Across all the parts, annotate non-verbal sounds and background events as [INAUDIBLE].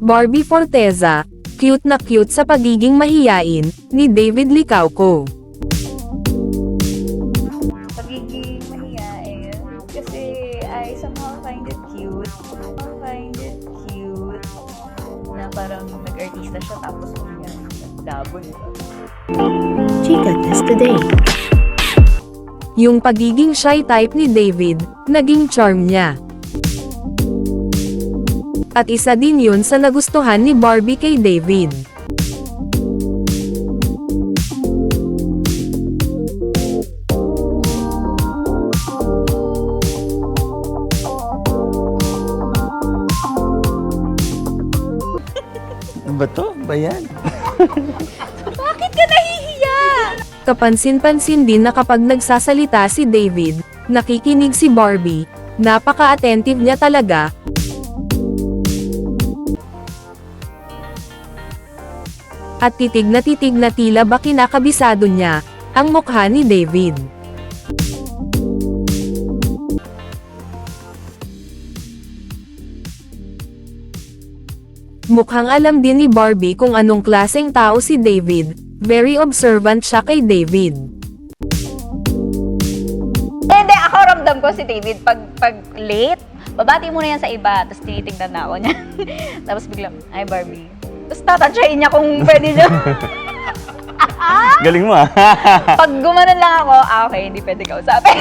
Barbie Forteza, cute na cute sa pagiging mahiyain, ni David Licauco. pagiging mahiyain. Kasi I somehow find it cute. I find it cute na parang nag-artista siya tapos ganyan. Labo nito. Chica Test Today. Yung pagiging shy type ni David, naging charm niya. At isa din yun sa nagustuhan ni Barbie kay David. Ano ba to? Ba yan? [LAUGHS] Bakit ka nahihiya? Kapansin-pansin din na kapag nagsasalita si David, nakikinig si Barbie, napaka-attentive niya talaga. At titig na titig na tila ba kinakabisado niya, ang mukha ni David. Mukhang alam din ni Barbie kung anong klaseng tao si David, very observant siya kay David. Hindi, ako ramdam ko si David pag, pag late, babati muna yan sa iba, tapos tinitignan na ako niya. [LAUGHS] tapos biglang, ay Barbie. Tapos tatansyahin niya kung pwede niya. [LAUGHS] Galing mo ah. [LAUGHS] pag gumanon lang ako, ah okay, hindi pwede kausapin.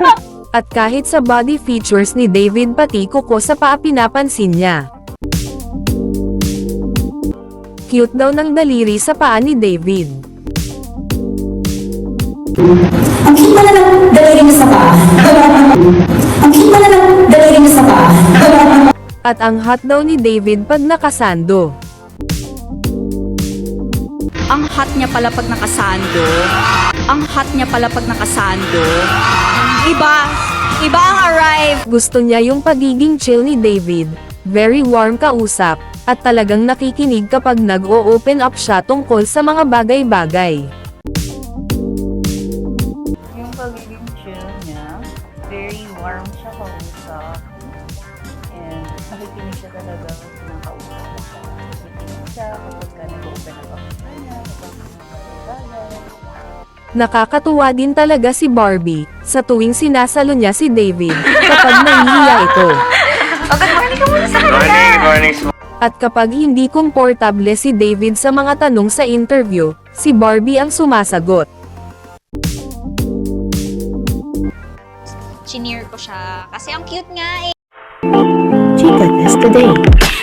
[LAUGHS] At kahit sa body features ni David pati kuko sa paa pinapansin niya. Cute daw ng daliri sa paa ni David. Ang cute pala ng daliri niya sa paa. Ang cute pala ng daliri niya sa paa. At ang hot daw ni David pag nakasando. Ang hot niya pala pag nakasando. Ang hot niya pala pag nakasando. Iba. Iba ang arrive. Gusto niya yung pagiging chill ni David, very warm kausap, at talagang nakikinig kapag nag-o-open up siya tungkol sa mga bagay-bagay. yung pagiging chill niya, very warm siya kausap. And nakikinig siya talaga ng kausap siya. Nakikinig siya kapag ka nag-open up Nakakatuwa din talaga si Barbie, sa tuwing sinasalo niya si David, kapag nahihiya ito. Oh, good morning ka muna sa Morning, morning. At kapag hindi komportable si David sa mga tanong sa interview, si Barbie ang sumasagot. Chineer ko siya. Kasi ang cute nga eh. Chica Test Today.